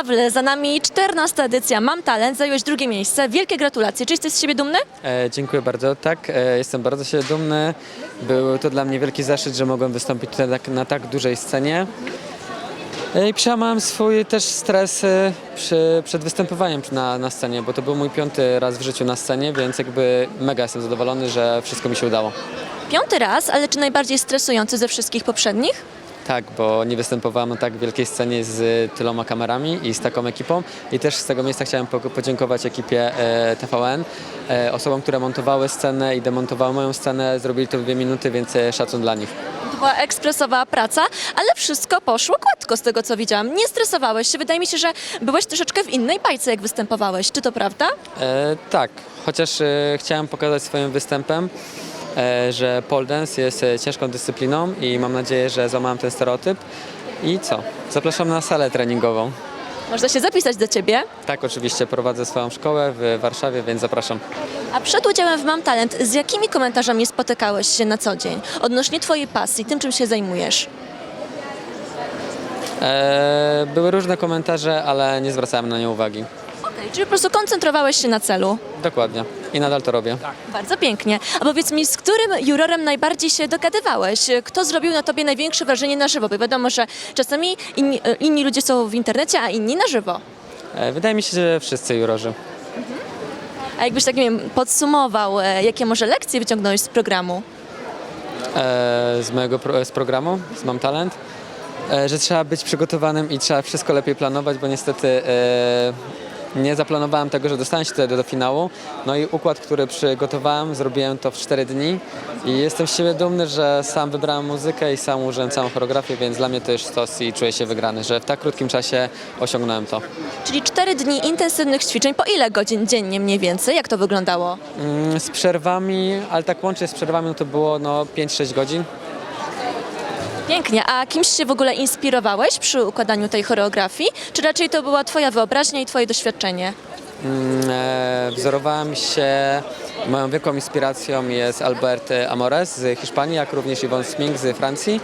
Pawle, za nami 14 edycja Mam Talent, zająłeś drugie miejsce. Wielkie gratulacje. Czy jesteś z siebie dumny? E, dziękuję bardzo. Tak, e, jestem bardzo się dumny. Był to dla mnie wielki zaszczyt, że mogłem wystąpić tutaj tak, na tak dużej scenie. E, I przełamałem swój też stres e, przy, przed występowaniem na, na scenie, bo to był mój piąty raz w życiu na scenie, więc jakby mega jestem zadowolony, że wszystko mi się udało. Piąty raz, ale czy najbardziej stresujący ze wszystkich poprzednich? Tak, bo nie występowałem na tak wielkiej scenie z tyloma kamerami i z taką ekipą. I też z tego miejsca chciałem po- podziękować ekipie e, TVN, e, osobom, które montowały scenę i demontowały moją scenę. Zrobili to w dwie minuty, więc e, szacun dla nich. To była ekspresowa praca, ale wszystko poszło gładko z tego, co widziałam. Nie stresowałeś się. Wydaje mi się, że byłeś troszeczkę w innej bajce, jak występowałeś. Czy to prawda? E, tak, chociaż e, chciałem pokazać swoim występem, że pole dance jest e, ciężką dyscypliną i mam nadzieję, że złamałem ten stereotyp. I co? Zapraszam na salę treningową. Można się zapisać do ciebie. Tak, oczywiście prowadzę swoją szkołę w Warszawie, więc zapraszam. A przed udziałem w Mam Talent, z jakimi komentarzami spotykałeś się na co dzień? Odnośnie twojej pasji, tym czym się zajmujesz? E, były różne komentarze, ale nie zwracałem na nie uwagi. Okej, czyli po prostu koncentrowałeś się na celu. Dokładnie. I nadal to robię. Bardzo pięknie. A powiedz mi, z którym jurorem najbardziej się dogadywałeś? Kto zrobił na tobie największe wrażenie na żywo? Bo wiadomo, że czasami inni, e, inni ludzie są w internecie, a inni na żywo. E, wydaje mi się, że wszyscy jurorzy. A jakbyś tak nie wiem, podsumował, e, jakie może lekcje wyciągnąłeś z programu? E, z mojego pro, z programu, z Mam Talent, e, że trzeba być przygotowanym i trzeba wszystko lepiej planować, bo niestety e, nie zaplanowałem tego, że dostanę się tutaj do, finału. No i układ, który przygotowałem, zrobiłem to w 4 dni i jestem z siebie dumny, że sam wybrałem muzykę i sam użyłem całą choreografię, więc dla mnie to jest sztos i czuję się wygrany, że w tak krótkim czasie osiągnąłem to. Czyli cztery dni intensywnych ćwiczeń, po ile godzin dziennie mniej więcej? Jak to wyglądało? Mm, Z przerwami, ale tak łącznie z przerwami no to było no 5-6 godzin. Pięknie. A kimś się w ogóle inspirowałeś przy układaniu tej choreografii? Czy raczej to była twoja wyobraźnia i twoje doświadczenie? Mm, e, Wzorowałem się, moją wielką inspiracją jest Albert Amores z Hiszpanii, jak również Yvonne Smink z Francji.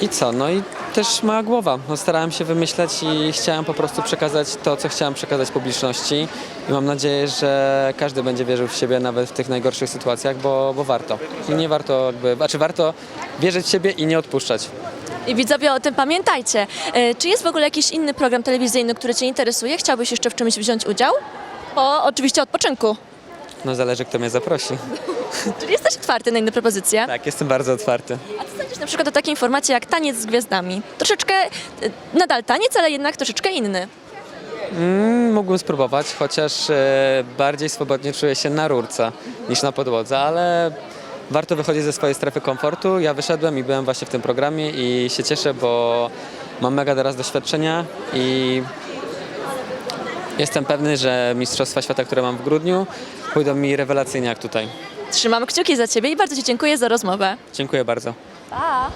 I co? No i też moja głowa. No, starałem się wymyśleć i chciałem po prostu przekazać to, co chciałem przekazać publiczności. I mam nadzieję, że każdy będzie wierzył w siebie nawet w tych najgorszych sytuacjach, bo, bo warto. I nie warto jakby, znaczy warto wierzyć w siebie i nie odpuszczać. I widzowie o tym pamiętajcie. E, Czy jest w ogóle jakiś inny program telewizyjny, który Cię interesuje? Chciałbyś jeszcze w czymś wziąć udział? Po oczywiście odpoczynku. No zależy, kto mnie zaprosi. Czyli jesteś otwarty na inne propozycje. Tak, jestem bardzo otwarty. A co sądzisz na przykład o takiej informacji jak taniec z gwiazdami? Troszeczkę, e, nadal taniec, ale jednak troszeczkę inny. Mm, mógłbym spróbować, chociaż e, bardziej swobodnie czuję się na rurce niż na podłodze, ale warto wychodzić ze swojej strefy komfortu. Ja wyszedłem i byłem właśnie w tym programie i się cieszę, bo mam mega teraz doświadczenia i jestem pewny, że Mistrzostwa Świata, które mam w grudniu, pójdą mi rewelacyjnie jak tutaj. Trzymam kciuki za Ciebie i bardzo Ci dziękuję za rozmowę. Dziękuję bardzo. Tá.